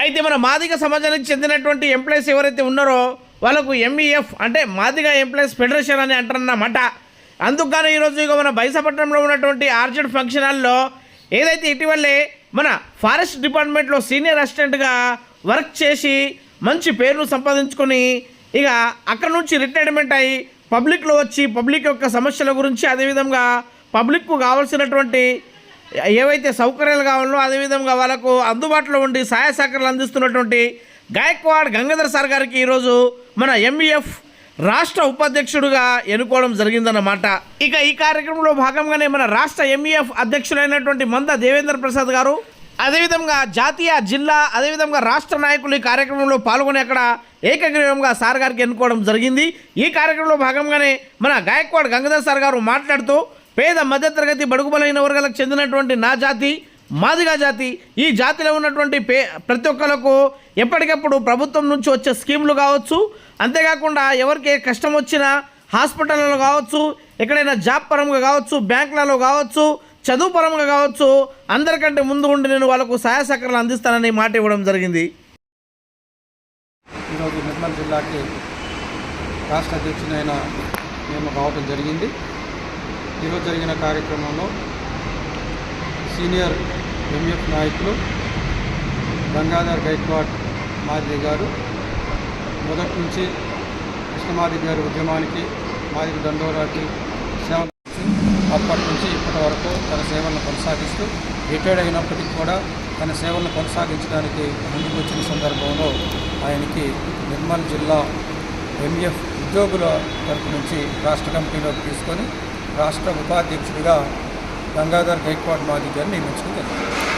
అయితే మన మాదిగ సమాజానికి చెందినటువంటి ఎంప్లాయీస్ ఎవరైతే ఉన్నారో వాళ్ళకు ఎంఈఎఫ్ అంటే మాదిగ ఎంప్లాయీస్ ఫెడరేషన్ అని అంటారన్నమాట. అందుకని ఈరోజు ఇక మన బైసపట్నంలో ఉన్నటువంటి ఆర్జెడ్ ఫంక్షన్ హాల్లో ఏదైతే ఇటీవలే మన ఫారెస్ట్ డిపార్ట్మెంట్లో సీనియర్ అసిస్టెంట్గా వర్క్ చేసి మంచి పేరును సంపాదించుకొని ఇక అక్కడ నుంచి రిటైర్మెంట్ అయ్యి పబ్లిక్లో వచ్చి పబ్లిక్ యొక్క సమస్యల గురించి అదేవిధంగా పబ్లిక్కు కావాల్సినటువంటి ఏవైతే సౌకర్యాలు కావాలో అదేవిధంగా వాళ్ళకు అందుబాటులో ఉండి సహాయ సహకారాలు అందిస్తున్నటువంటి గాయక్వాడ్ గంగాధర్ సార్ గారికి ఈరోజు మన ఎంఈఎఫ్ రాష్ట్ర ఉపాధ్యక్షుడిగా ఎన్నుకోవడం జరిగిందన్నమాట. ఇక ఈ కార్యక్రమంలో భాగంగానే మన రాష్ట్ర ఎంఈఎఫ్ అధ్యక్షుడైనటువంటి మంద దేవేంద్ర ప్రసాద్ గారు అదేవిధంగా జాతీయ జిల్లా అదేవిధంగా రాష్ట్ర నాయకులు ఈ కార్యక్రమంలో పాల్గొని అక్కడ ఏకగ్రీవంగా సార్ గారికి ఎన్నుకోవడం జరిగింది. ఈ కార్యక్రమంలో భాగంగానే మన గాయక్వాడ్ గంగాధర్ సార్ గారు మాట్లాడుతూ పేద మధ్యతరగతి బడుగుబలైన వర్గాలకు చెందినటువంటి నా జాతి మాదిగా జాతి ఈ జాతిలో ఉన్నటువంటి పే ప్రతి ఒక్కరికి ఎప్పటికప్పుడు ప్రభుత్వం నుంచి వచ్చే స్కీములు కావచ్చు అంతేకాకుండా ఎవరికి కష్టం వచ్చినా హాస్పిటల్లో కావచ్చు ఎక్కడైనా జాబ్ పరంగా కావచ్చు బ్యాంకులలో కావచ్చు చదువు పరంగా కావచ్చు అందరికంటే ముందు ఉండి నేను వాళ్ళకు సహాయ సహకారాలు అందిస్తానని మాట ఇవ్వడం జరిగింది. ఈరోజు నిర్మల్ జిల్లాకి రాష్ట్ర అధ్యక్షునైన మేము కావటం జరిగింది. ఈరోజు జరిగిన కార్యక్రమంలో సీనియర్ ఎంఎఫ్ నాయకులు గంగాధర్ గైక్వాడ్ మాదిరి గారు మొదటి నుంచి కృష్ణమాది గారి ఉద్యమానికి మాదిరి దండోరాకి సేవ అప్పటి నుంచి ఇప్పటి వరకు తన సేవలను కొనసాగిస్తూ రిటైర్డ్ అయినప్పటికీ కూడా తన సేవలను కొనసాగించడానికి ముందుకు వచ్చిన సందర్భంలో ఆయనకి నిర్మల్ జిల్లా ఎంఎఫ్ ఉద్యోగుల తరపు నుంచి రాష్ట్ర కమిటీలోకి తీసుకొని రాష్ట్ర ఉపాధ్యక్షుడిగా గంగాధర్ గైక్వాడ్ మాది గారిని నియమించడం జరిగింది.